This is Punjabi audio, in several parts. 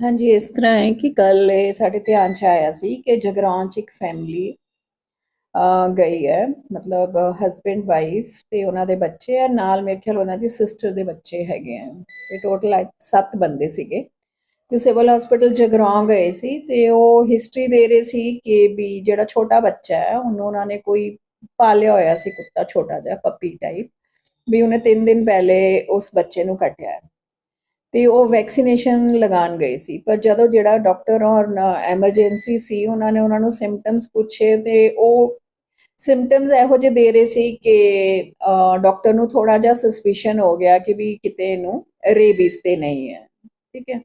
ਹਾਂਜੀ, ਇਸ ਤਰ੍ਹਾਂ ਹੈ ਕਿ ਕੱਲ ਇਹ ਸਾਡੇ ਧਿਆਨ 'ਚ ਆਇਆ ਸੀ ਕਿ ਜਗਰਾਉਂ 'ਚ ਇੱਕ ਫੈਮਿਲੀ ਗਈ ਹੈ, ਮਤਲਬ ਹਸਬੈਂਡ ਵਾਈਫ ਤੇ ਉਹਨਾਂ ਦੇ ਬੱਚੇ ਆ। ਨਾਲ ਮੇਰੇ ਖਿਆਲ ਉਹਨਾਂ ਦੀ ਸਿਸਟਰ ਦੇ ਬੱਚੇ ਹੈਗੇ ਆ। ਤੇ ਟੋਟਲ 7 ਬੰਦੇ ਸੀਗੇ। ਤੇ ਸਿਵਲ ਹਸਪੀਟਲ ਜਗਰਾਉਂ ਗਏ ਸੀ ਤੇ ਉਹ ਹਿਸਟਰੀ ਦੇ ਰਹੇ ਸੀ ਕਿ ਵੀ ਜਿਹੜਾ ਛੋਟਾ ਬੱਚਾ ਹੈ, ਉਹਨੂੰ ਉਹਨਾਂ ਨੇ ਕੋਈ ਪਾਲਿਆ ਹੋਇਆ ਸੀ ਕੁੱਤਾ ਛੋਟਾ ਜਿਹਾ ਪੱਪੀ ਟਾਈਪ ਵੀ ਉਹਨੇ 3 ਦਿਨ ਪਹਿਲੇ ਉਸ ਬੱਚੇ ਨੂੰ ਕੱਟਿਆ ਤੇ ਉਹ ਵੈਕਸੀਨੇਸ਼ਨ ਲਗਾਉਣ ਗਏ ਸੀ। ਪਰ ਜਦੋਂ ਜਿਹੜਾ ਡਾਕਟਰ ਔਰ ਐਮਰਜੈਂਸੀ ਸੀ, ਉਹਨਾਂ ਨੇ ਉਹਨਾਂ ਨੂੰ ਸਿੰਪਟਮਸ ਪੁੱਛੇ ਤੇ ਉਹ ਸਿੰਪਟਮਸ ਇਹੋ ਜਿਹੇ ਦੇ ਰਹੇ ਸੀ ਕਿ ਡਾਕਟਰ ਨੂੰ ਥੋੜਾ ਜਿਹਾ ਸਸਪੀਸ਼ਨ ਹੋ ਗਿਆ ਕਿ ਵੀ ਕਿਤੇ ਇਹਨੂੰ ਰੇਬੀਜ਼ ਤੇ ਨਹੀਂ ਹੈ। ਠੀਕ ਹੈ?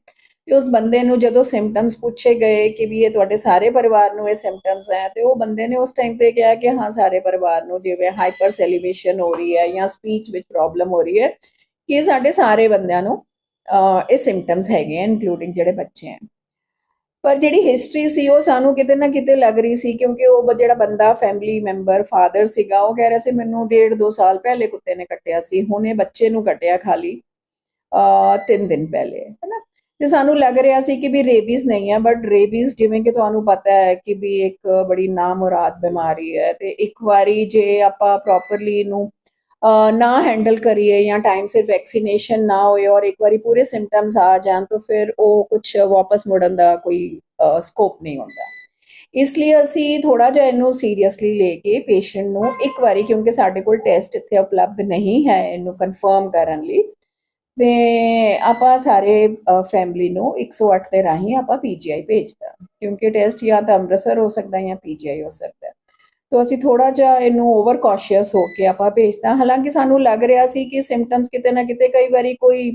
ਤੇ ਉਸ ਬੰਦੇ ਨੂੰ ਜਦੋਂ ਸਿੰਪਟਮਸ ਪੁੱਛੇ ਗਏ ਕਿ ਵੀ ਇਹ ਤੁਹਾਡੇ ਸਾਰੇ ਪਰਿਵਾਰ ਨੂੰ ਇਹ ਸਿੰਪਟਮਸ ਹੈ, ਤੇ ਉਹ ਬੰਦੇ ਨੇ ਉਸ ਟਾਈਮ ਤੇ ਕਿਹਾ ਕਿ ਹਾਂ, ਸਾਰੇ ਪਰਿਵਾਰ ਨੂੰ ਜਿਵੇਂ ਹਾਈਪਰ ਸੈਲੀਵੇਸ਼ਨ ਹੋ ਰਹੀ ਹੈ ਜਾਂ ਸਪੀਚ ਵਿੱਚ ਪ੍ਰੋਬਲਮ ਹੋ ਰਹੀ ਹੈ ਕਿ ਇਹ ਸਾਡੇ ਸਾਰੇ ਬੰਦਿਆਂ ਨੂੰ ਇਹ ਸਿੰਪਟਮਸ ਹੈਗੇ ਆ ਇਨਕਲੂਡਿੰਗ ਜਿਹੜੇ ਬੱਚੇ ਆ। ਪਰ ਜਿਹੜੀ ਹਿਸਟਰੀ ਸੀ, ਉਹ ਸਾਨੂੰ ਕਿਤੇ ਨਾ ਕਿਤੇ ਲੱਗ ਰਹੀ ਸੀ, ਕਿਉਂਕਿ ਉਹ ਜਿਹੜਾ ਬੰਦਾ ਫੈਮਿਲੀ ਮੈਂਬਰ ਫਾਦਰ ਸੀਗਾ, ਉਹ ਕਹਿ ਰਿਹਾ ਸੀ, ਮੈਨੂੰ ਡੇਢ ਦੋ ਸਾਲ ਪਹਿਲੇ ਕੁੱਤੇ ਨੇ ਕੱਟਿਆ ਸੀ, ਹੁਣ ਇਹ ਬੱਚੇ ਨੂੰ ਕੱਟਿਆ ਖਾਲੀ ਅ ਤਿੰਨ ਦਿਨ ਪਹਿਲੇ। ਹੈਨਾ? ਤੇ ਸਾਨੂੰ ਲੱਗ ਰਿਹਾ ਸੀ ਕਿ ਵੀ ਰੇਬੀਜ਼ ਨਹੀਂ ਹੈ ਬਟ ਰੇਬੀਜ਼ ਜਿਵੇਂ ਕਿ ਤੁਹਾਨੂੰ ਪਤਾ ਹੈ ਕਿ ਵੀ ਇੱਕ ਬੜੀ ਨਾਮੁਰਾਦ ਬਿਮਾਰੀ ਹੈ, ਤੇ ਇੱਕ ਵਾਰੀ ਜੇ ਆਪਾਂ ਪ੍ਰੋਪਰਲੀ ਇਹਨੂੰ ਨਾ ਹੈਂਡਲ ਕਰੀਏ ਜਾਂ ਟਾਈਮ ਸਿਰ ਵੈਕਸੀਨੇਸ਼ਨ ਨਾ ਹੋਏ ਔਰ ਇੱਕ ਵਾਰੀ ਪੂਰੇ ਸਿੰਪਟਮਸ ਆ ਜਾਣ ਤਾਂ ਫਿਰ ਉਹ ਕੁਝ ਵਾਪਸ ਮੁੜਨ ਦਾ ਕੋਈ ਸਕੋਪ ਨਹੀਂ ਹੁੰਦਾ। ਇਸ ਲਈ ਅਸੀਂ ਥੋੜਾ ਜਿਹਾ ਇਹਨੂੰ ਸੀਰੀਅਸਲੀ ਲੈ ਕੇ ਪੇਸ਼ੈਂਟ ਨੂੰ ਇੱਕ ਵਾਰੀ ਕਿਉਂਕਿ ਸਾਡੇ ਕੋਲ ਟੈਸਟ ਇੱਥੇ ਉਪਲਬਧ ਨਹੀਂ ਹੈ ਇਹਨੂੰ ਕਨਫਰਮ ਕਰਨ ਲਈ, ਤੇ ਆਪਾਂ ਸਾਰੇ ਫੈਮਿਲੀ ਨੂੰ 108 ਦੇ ਰਾਹੀਂ ਆਪਾਂ ਪੀਜੀਆਈ ਭੇਜਦਾ ਕਿਉਂਕਿ ਟੈਸਟ ਜਾਂ ਤਾਂ ਅੰਮ੍ਰਿਤਸਰ ਹੋ ਸਕਦਾ ਜਾਂ ਪੀਜੀਆਈ ਹੋ ਸਕਦਾ। ਤੋ ਅਸੀਂ ਥੋੜਾ ਜਿਹਾ ਇਹਨੂੰ ਓਵਰ ਕੌਸ਼ੀਅਸ ਹੋ ਕੇ ਆਪਾਂ ਭੇਜਦਾ ਹਾਲਾਂਕਿ ਸਾਨੂੰ ਲੱਗ ਰਿਹਾ ਸੀ ਕਿ ਸਿੰਪਟਮਸ ਕਿਤੇ ਨਾ ਕਿਤੇ ਕਈ ਵਾਰੀ ਕੋਈ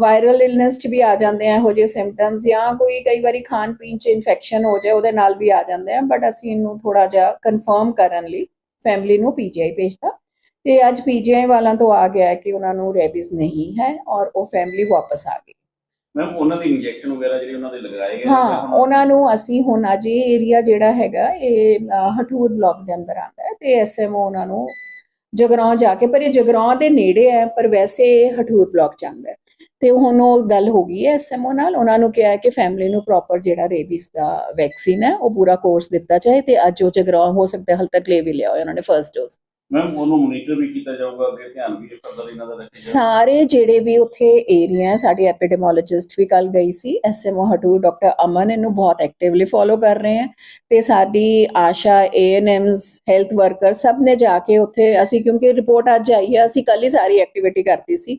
ਵਾਇਰਲ ਇਲਨੈਸ ਚ ਵੀ ਆ ਜਾਂਦੇ ਆ ਇਹੋ ਜਿਹੇ ਸਿੰਪਟਮਸ ਜਾਂ ਕੋਈ ਕਈ ਵਾਰੀ ਖਾਣ ਪੀਣ ਚ ਇਨਫੈਕਸ਼ਨ ਹੋ ਜਾਏ ਉਹਦੇ ਨਾਲ ਵੀ ਆ ਜਾਂਦੇ ਆ। ਬਟ ਅਸੀਂ ਇਹਨੂੰ ਥੋੜਾ ਜਿਹਾ ਕਨਫਰਮ ਕਰਨ ਲਈ ਫੈਮਿਲੀ ਨੂੰ ਪੀਜੀਆਈ ਭੇਜਤਾ। ਤੇ ਅੱਜ ਪੀਜੀਆਈ ਵਾਲਾਂ ਤੋਂ ਆ ਗਿਆ ਕਿ ਉਹਨਾਂ ਨੂੰ ਰੈਬੀਜ਼ ਨਹੀਂ ਹੈ ਔਰ ਉਹ ਫੈਮਿਲੀ ਵਾਪਸ ਆ ਗਈ ਮੈਮ ਉਹਨਾਂ ਦੀ ਇੰਜੈਕਸ਼ਨ ਵਗੈਰਾ ਜਿਹੜੇ ਉਹਨਾਂ ਦੇ ਲਗਾਏ ਗਏ ਹਾਂ ਉਹਨਾਂ ਨੂੰ ਅਸੀਂ ਹੁਣ ਅੱਜ ਇਹ ਏਰੀਆ ਜਿਹੜਾ ਹੈਗਾ ਇਹ ਅ, ਹਠੂਰ ਬਲਾਕ ਦੇ ਅੰਦਰ ਆਉਂਦਾ ਹੈ ਤੇ ਐਸਐਮਓ ਉਹਨਾਂ ਨੂੰ ਜਗਰਾਉਂ ਜਾ ਕੇ ਪਰ ਇਹ ਜਗਰਾਉਂ ਦੇ ਨੇੜੇ ਹੈ ਪਰ ਵੈਸੇ ਇਹ ਹਠੂਰ ਬਲਾਕ ਚ ਆਉਂਦਾ ਹੈ। ਤੇ ਹੁਣ ਉਹ ਗੱਲ ਹੋ ਗਈ ਹੈ ਐਸਐਮਓ ਨਾਲ ਉਹਨਾਂ ਨੂੰ ਕਿਹਾ ਹੈ ਕਿ ਫੈਮਿਲੀ ਨੂੰ ਪ੍ਰੋਪਰ ਜਿਹੜਾ ਰੇਬੀਜ਼ ਦਾ ਵੈਕਸੀਨ ਹੈ ਉਹ ਪੂਰਾ ਕੋਰਸ ਦਿੱਤਾ ਜਾਏ ਤੇ ਅੱਜ ਉਹ ਜਗਰਾਉਂ ਹੋ ਸਕਦਾ ਹੈ ਹਾਲ ਤੱਕ ਲੈ ਵੀ ਲਿਆ ਹੋਇਆ ਉਹਨਾਂ ਨੇ ਫਰਸਟ ਡੋਜ਼ ਮੈਮ ਉਹਨੂੰ ਮੋਨੀਟਰ ਵੀ ਕੀਤਾ ਜਾਊਗਾ, ਅੱਗੇ ਧਿਆਨ ਵੀ ਫਰਦਰ ਇਹਨਾਂ ਦਾ ਰੱਖਿਆ ਜਾਊਗਾ। ਸਾਰੇ ਜਿਹੜੇ ਵੀ ਉੱਥੇ ਏਰੀਆ ਹੈ, ਸਾਡੀ ਐਪੀਡੈਮੋਲੋਜਿਸਟ ਵੀ ਕੱਲ ਗਈ ਸੀ ਐਸਐਮਓ ਹਟੂ ਡਾਕਟਰ ਅਮਨ ਇਹਨੂੰ ਬਹੁਤ ਐਕਟਿਵਲੀ ਫੋਲੋ ਕਰ ਰਹੇ ਹੈ ਤੇ ਸਾਡੀ ਆਸ਼ਾ ਏਐਨਐਮਸ ਹੈਲਥ ਵਰਕਰ ਸਭ ਨੇ ਜਾ ਕੇ ਉੱਥੇ ਅਸੀਂ ਕਿਉਂਕਿ ਰਿਪੋਰਟ ਅੱਜ ਆਈ ਹੈ, ਅਸੀਂ ਕੱਲ ਹੀ ਸਾਰੀ ਐਕਟੀਵਿਟੀ ਕਰਤੀ ਸੀ।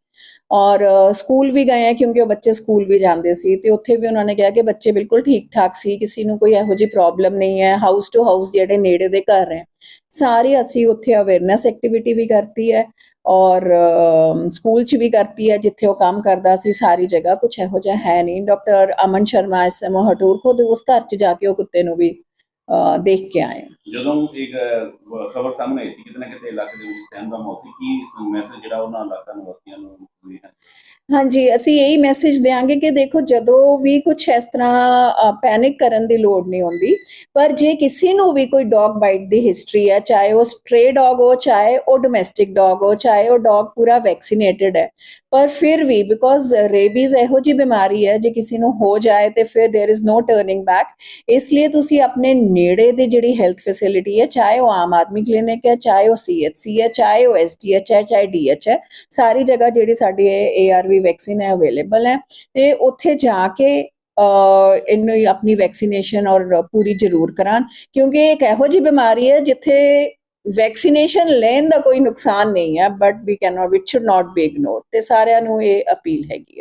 ਔਰ ਸਕੂਲ ਵੀ ਗਏ ਆ ਕਿਉਂਕਿ ਉਹ ਬੱਚੇ ਸਕੂਲ ਵੀ ਜਾਂਦੇ ਸੀ ਤੇ ਉੱਥੇ ਵੀ ਉਹਨਾਂ ਨੇ ਕਿਹਾ ਕਿ ਬੱਚੇ ਬਿਲਕੁਲ ਠੀਕ ਠਾਕ ਸੀ, ਕਿਸੇ ਨੂੰ ਕੋਈ ਇਹੋ ਜਿਹੀ ਪ੍ਰੋਬਲਮ ਨਹੀਂ ਹੈ ਹਾਊਸ ਟੂ ਹਾਊਸ ਜਿਹੜੇ ਨੇੜੇ ਦੇ ਘਰ ਹੈ। ਸਾਰੇ ਅਸੀਂ ਉੱਥੇ ਅਵੇਅਰਨੈਸ ਐਕਟੀਵਿਟੀ ਵੀ ਕਰਤੀ ਹੈ ਔਰ ਅਮ, ਸਕੂਲ 'ਚ ਵੀ ਕਰਤੀ ਹੈ ਜਿੱਥੇ ਉਹ ਕੰਮ ਕਰਦਾ ਸੀ ਸਾਰੀ ਜਗ੍ਹਾ ਕੁਝ ਇਹੋ ਜਿਹਾ ਹੈ ਨਹੀਂ। ਡਾਕਟਰ ਅਮਨ ਸ਼ਰਮਾ ਐਸਐਮਓ ਹਟੂਰ ਖੁਦ ਉਸ ਘਰ 'ਚ ਜਾ ਕੇ ਉਹ ਕੁੱਤੇ ਨੂੰ ਵੀ ਅ, ਦੇਖ ਕੇ ਆਏ। ਜਦੋਂ ਇੱਕ ਖਬਰ ਸਾਹਮਣੇ ਆਈ ਸੀ ਕਿਤੇ ਨਾ ਕਿਤੇ ਇਲਾਕੇ ਦੇ ਵਿੱਚ ਸਹਿਮ ਦਾ ਮੌਤ ਸੀ ਕੀ ਮੈਸੇਜ ਜਿਹੜਾ ਉਹਨਾਂ ਇਲਾਕਾ ਨਿਵਾਸੀਆਂ ਨੂੰ ਵੀ ਹੈ ਹਾਂਜੀ ਅਸੀਂ ਇਹੀ ਮੈਸੇਜ ਦੇਾਂਗੇ ਕਿ ਦੇਖੋ ਜਦੋਂ ਵੀ ਕੁਝ ਇਸ ਤਰ੍ਹਾਂ ਪੈਨਿਕ ਕਰਨ ਦੀ ਲੋੜ ਨਹੀਂ ਹੁੰਦੀ ਪਰ ਜੇ ਕਿਸੇ ਨੂੰ ਵੀ ਕੋਈ ਡੌਗ ਬਾਈਟ ਦੀ ਹਿਸਟਰੀ ਹੈ ਚਾਹੇ ਉਹ ਸਟ੍ਰੇ ਡੌਗ ਹੋ ਚਾਹੇ ਉਹ ਡੋਮੈਸਟਿਕ ਡੌਗ ਹੋ ਚਾਹੇ ਉਹ ਡੌਗ ਪੂਰਾ ਵੈਕਸੀਨੇਟਿਡ ਹੈ ਪਰ ਫਿਰ ਵੀ ਬਿਕੋਜ਼ ਰੇਬੀਜ਼ ਇਹੋ ਜੀ ਬਿਮਾਰੀ ਹੈ ਜੇ ਕਿਸੇ ਨੂੰ ਹੋ ਜਾਏ ਤੇ ਫਿਰ there is no turning back ਇਸ ਲਈ ਤੁਸੀਂ ਆਪਣੇ ਨੇੜੇ ਦੀ ਜਿਹੜੀ ਹੈਲਥ ਫੈਸਿਲਿਟੀ ਹੈ ਚਾਹੇ ਉਹ ਆਮ ਆਦਮੀ ਕਲੀਨਿਕ ਹੈ ਚਾਹੇ ਉਹ ਸੀਐਚਸੀ ਹੈ ਚਾਹੇ ਉਹ ਐਸਡੀਐਚ ਹੈ ਚਾਹੇ ਡੀਐਚ ਹੈ ਸਾਰੀ ਜਗ੍ਹਾ ਜਿਹੜੀ ਸਾਡੀ ਏਆਰਵੀ ਵੈਕਸੀਨ ਹੈ ਅਵੇਲੇਬਲ ਹੈ ਤੇ ਉੱਥੇ ਜਾ ਕੇ ਇਹਨੂੰ ਆਪਣੀ ਵੈਕਸੀਨੇਸ਼ਨ ਔਰ ਪੂਰੀ ਜ਼ਰੂਰ ਕਰਾਨ ਕਿਉਂਕਿ ਇਹ ਇੱਕ ਇਹੋ ਜਿਹੀ ਬਿਮਾਰੀ ਹੈ ਜਿੱਥੇ ਵੈਕਸੀਨੇਸ਼ਨ ਲੈਣ ਦਾ ਕੋਈ ਨੁਕਸਾਨ ਨਹੀਂ ਹੈ but we can not we should not be ignored ਤੇ ਸਾਰਿਆਂ ਨੂੰ ਇਹ ਅਪੀਲ ਹੈਗੀ ਹੈ।